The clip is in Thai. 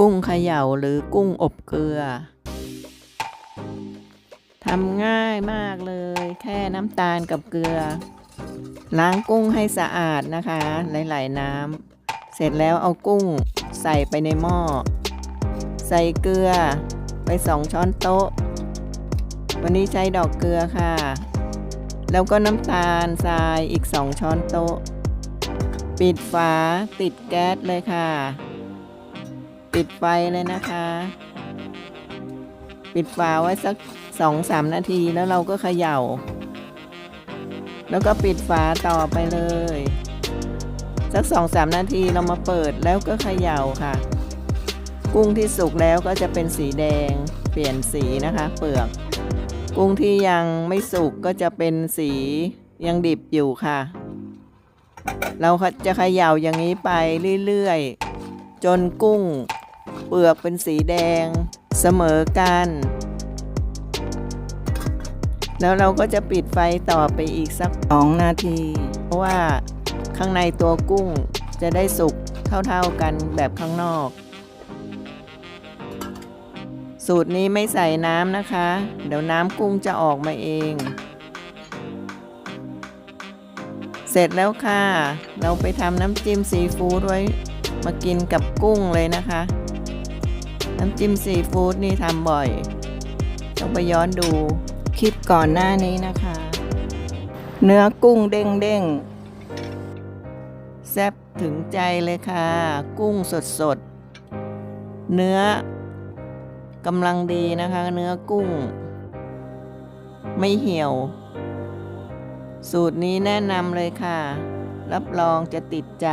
กุ้งเขย่าหรือกุ้งอบเกลือทำง่ายมากเลย แค่น้ำตาลกับเกลือ ล้างกุ้งให้สะอาดนะคะไหลๆน้ำเสร็จแล้วเอากุ้งใส่ไปในหม้อ ใส่เกลือไปสองช้อนโต๊ะ วันนี้ใช้ดอกเกลือค่ะ แล้วก็น้ำตาลทรายอีกสองช้อนโต๊ะ ปิดฝาติดแก๊สเลยค่ะ ปิดไฟเลยนะคะ ปิดฝาไว้สักสองสามนาทีแล้วเราก็เขย่า แล้วก็ปิดฝาต่อไปเลย สักสองสามนาทีเรามาเปิดแล้วก็เขย่าค่ะ กุ้งที่สุกแล้วก็จะเป็นสีแดงเปลี่ยนสีนะคะเปลือก กุ้งที่ยังไม่สุกก็จะเป็นสียังดิบอยู่ค่ะ เราจะเขย่าอย่างนี้ไปเรื่อยๆ จนกุ้ง เปลือกเป็นสีแดงเสมอกัน แล้วเราก็จะปิดไฟต่อไปอีกสักสองนาที เพราะว่าข้างในตัวกุ้งจะได้สุกเท่าๆกันแบบข้างนอก สูตรนี้ไม่ใส่น้ำนะคะ เดี๋ยวน้ำกุ้งจะออกมาเอง เสร็จแล้วค่ะ เราไปทำน้ำจิ้มซีฟู้ดไว้มากินกับกุ้งเลยนะคะ น้ำจิ้มซีฟู้ดนี่ทำบ่อย ต้องไปย้อนดูคลิปก่อนหน้านี้นะคะ เนื้อกุ้งเด้งเด้งแซ่บถึงใจเลยค่ะ กุ้งสดสดเนื้อกำลังดีนะคะ เนื้อกุ้ง ไม่เหี่ยว สูตรนี้แนะนำเลยค่ะ รับรองจะติดใจ